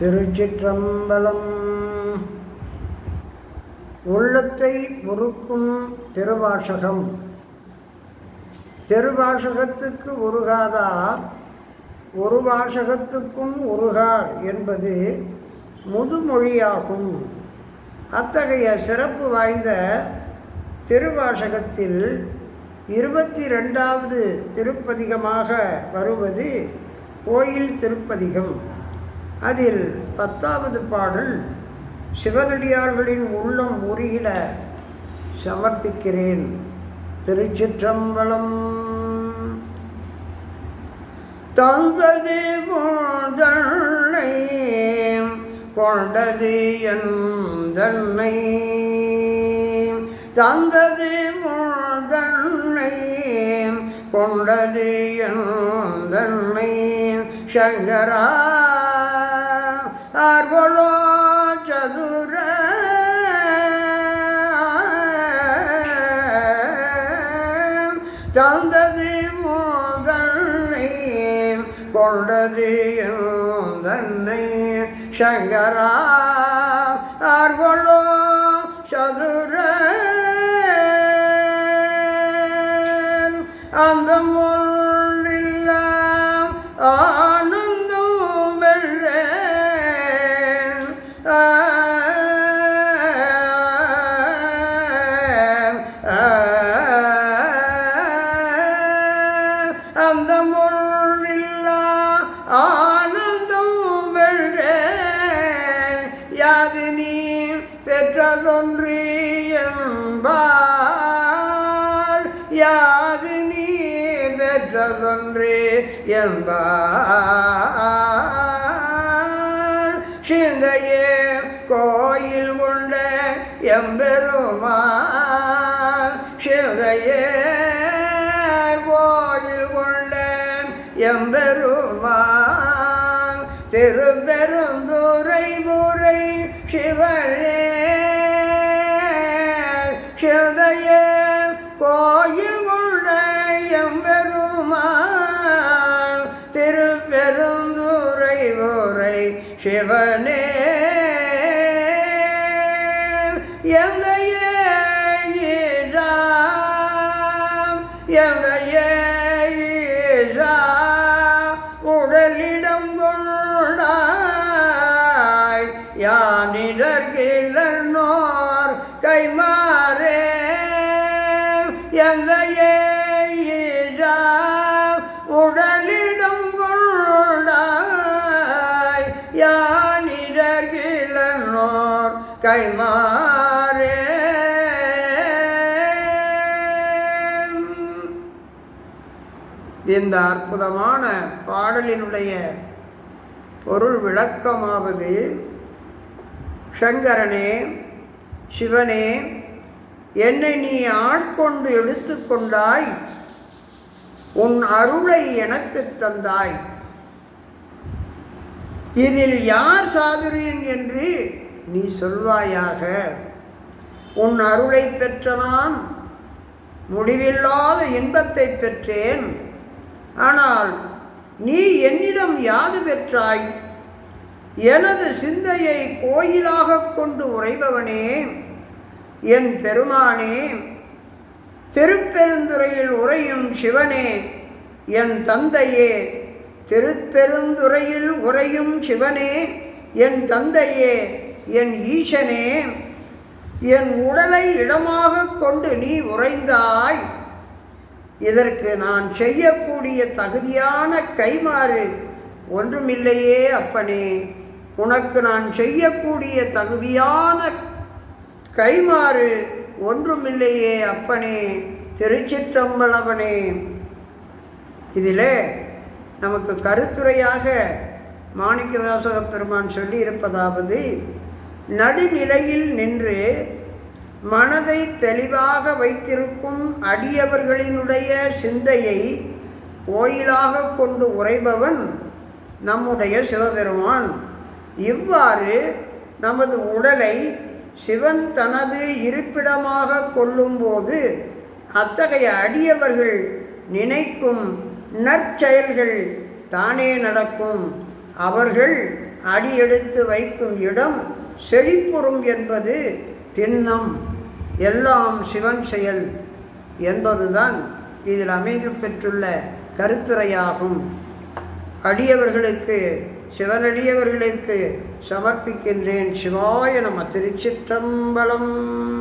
திருச்சிற்றம்பலம். உள்ளத்தை உருக்கும் திருவாசகம். திருவாசகத்துக்கு உருகாதார் ஒரு வாசகத்துக்கும் உருகார் என்பது முதுமொழியாகும். அத்தகைய சிறப்பு வாய்ந்த திருவாசகத்தில் இருபத்தி ரெண்டாவது திருப்பதிகமாக வருவது கோயில் திருப்பதிகம். அதில் பத்தாவது பாடல் சிவனடியார்களின் உள்ளம் உருகிட சமர்ப்பிக்கிறேன். திருச்சிற்றம்பலம். தந்தது போதனை கொண்டது எந்தன்னை. தந்தது போதனை கொண்டது எந்தன்னை. சங்கரா ஆர்வலோ சதுர. தந்தது மோதனை கொண்டது தன்னை. சங்கரா ஆர்வலோ சதுர. அந்த மோ அந்த முள்ளில்லா ஆனந்தம் வென்றேன். யாது நீ பெற்றதொன்று என்பார் யாது நீ பெற்றதொன்று என்பார் சிந்தையே கோயில் கொண்ட எம்பெருமான் சிந்தையே கொண்ட எம்பெருமான். திருப்பெருந்துரை முறை சிவனே. சிந்தையே கோயில் கொண்ட எம்பெருமான். திருப்பெருந்துரை முறை சிவனே. எந்தைய யானிடர்கிழனோர் கைமாறே எந்த உடலிடம் கொண்டாய் யானிடர்கிழனோர் கைமாறே இந்த அற்புதமான பாடலினுடைய பொருள் விளக்கமாவது சங்கரனே சிவனே என்னை நீ ஆட்கொண்டு எடுத்துக்கொண்டாய் உன் அருளை எனக்கு தந்தாய். இதில் யார் சாதுரியன் என்று நீ சொல்வாயாக? உன் அருளை பெற்ற நான் முடிவில்லாத இன்பத்தை பெற்றேன். ஆனால் நீ என்னிடம் யாது பெற்றாய்? எனது சிந்தையை கோயிலாக கொண்டு உறைபவனே என் பெருமானே திருப்பெருந்துறையில் உறையும் சிவனே என் தந்தையே திருப்பெருந்துறையில் உறையும் சிவனே என் தந்தையே என் ஈசனே என் உடலை இடமாக கொண்டு நீ உறைந்தாய். இதற்கு நான் செய்யக்கூடிய தகுதியான கைமாறு ஒன்றுமில்லையே அப்பனே. உனக்கு நான் செய்யக்கூடிய தகுதியான கைமாறு ஒன்றுமில்லையே அப்பனே திருச்சிற்றம்பலவனே. இதில் நமக்கு கருத்துரையாக மாணிக்க வாசக பெருமான் சொல்லியிருப்பதாவது நடுநிலையில் நின்று மனதை தெளிவாக வைத்திருக்கும் அடியவர்களினுடைய சிந்தையை கோயிலாக கொண்டு உரைபவன் நம்முடைய சிவபெருமான். இவ்வாறு நமது உடலை சிவன் தனது இருப்பிடமாக கொள்ளும்போது அத்தகைய அடியவர்கள் நினைக்கும் நற்செயல்கள் தானே நடக்கும். அவர்கள் அடியெடுத்து வைக்கும் இடம் செழிப்புறும் என்பது திண்ணம். எல்லாம் சிவன் செயல் என்பதுதான் இதில் அமைந்து பெற்றுள்ள கருத்துரையாகும். அடியவர்களுக்கு சிவனடியவர்களுக்கு சமர்ப்பிக்கின்றேன். சிவாய நம திருச்சிற்றம்பலம்.